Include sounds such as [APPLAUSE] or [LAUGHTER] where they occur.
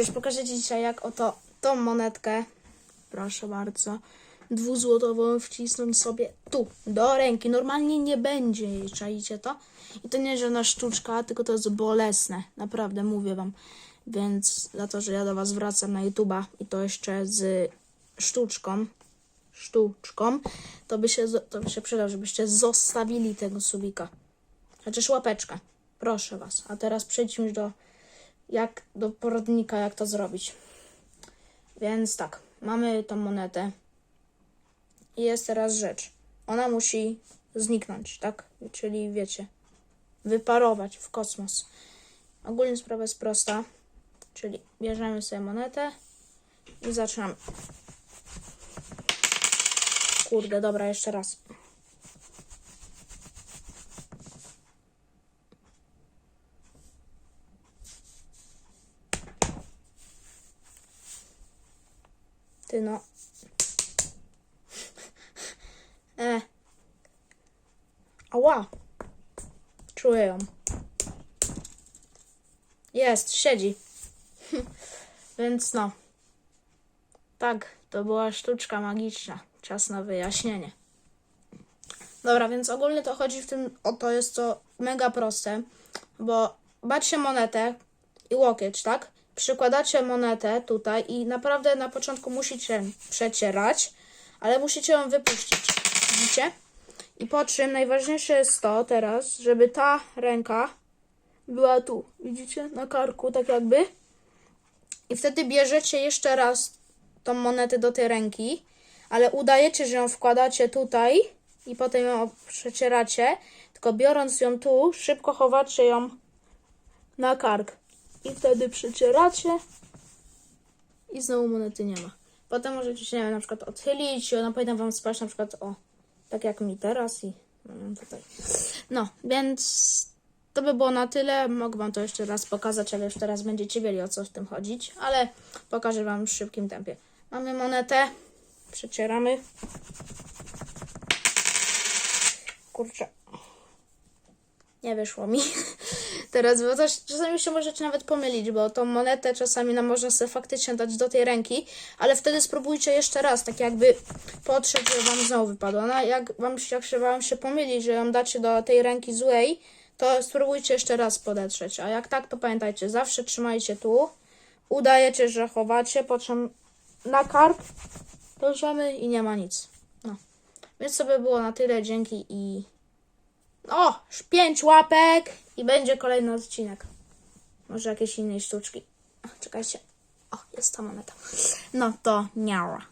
cóż, pokażę Ci dzisiaj jak oto tą monetkę, proszę bardzo, dwuzłotową wcisnąć sobie tu, do ręki. Normalnie nie będzie jej, czaicie to? I to nie żadna sztuczka, tylko to jest bolesne, naprawdę, mówię Wam. Więc za to, że ja do Was wracam na YouTube'a i to jeszcze z sztuczką, sztuczką, to by się, to by się przydał, żebyście zostawili tego subika. Chociaż łapeczkę. Proszę Was. A teraz przejdźmy już do, jak, do poradnika, jak to zrobić. Więc tak, mamy tą monetę. I jest teraz rzecz. Ona musi zniknąć, tak? Czyli wiecie, wyparować w kosmos. Ogólnie sprawa jest prosta. Czyli bierzemy sobie monetę i zaczynamy. Kurde, dobra, jeszcze raz. Ty no. [LAUGHS] E. Ała. Czuję ją. Jest, siedzi. [LAUGHS] Więc no. Tak, to była sztuczka magiczna. Czas na wyjaśnienie. Dobra, więc ogólnie to chodzi w tym, o to jest to mega proste, bo bacie monetę i łokieć, tak? Przykładacie monetę tutaj i naprawdę na początku musicie przecierać, ale musicie ją wypuścić. Widzicie? I po czym najważniejsze jest to teraz, żeby ta ręka była tu. Widzicie? Na karku, tak jakby. I wtedy bierzecie jeszcze raz tą monetę do tej ręki, ale udajecie, że ją wkładacie tutaj i potem ją przecieracie, tylko biorąc ją tu, szybko chowacie ją na kark. I wtedy przecieracie i znowu monety nie ma. Potem możecie się, nie wiem, na przykład odchylić i ona powinna wam spać na przykład o, tak jak mi teraz i no, tutaj. No, więc to by było na tyle. Mogę wam to jeszcze raz pokazać, ale już teraz będziecie wiedzieli o co w tym chodzić, ale pokażę wam w szybkim tempie. Mamy monetę, przecieramy. Kurczę. Nie wyszło mi. [LAUGHS] Teraz, bo też czasami się możecie nawet pomylić, bo tą monetę czasami nam można sobie faktycznie dać do tej ręki, ale wtedy spróbujcie jeszcze raz, tak jakby potrzeć, żeby wam znowu wypadła. No, jak wam, jak się wam się pomyli, że ją dacie do tej ręki złej, to spróbujcie jeszcze raz podetrzeć. A jak tak, to pamiętajcie, zawsze trzymajcie tu, udajecie, że chowacie, po czym na karp bierzemy i nie ma nic. No. Więc to by było na tyle, dzięki i o, pięć łapek i będzie kolejny odcinek. Może jakieś innej sztuczki. Czekajcie. O, jest ta moneta. No to niara.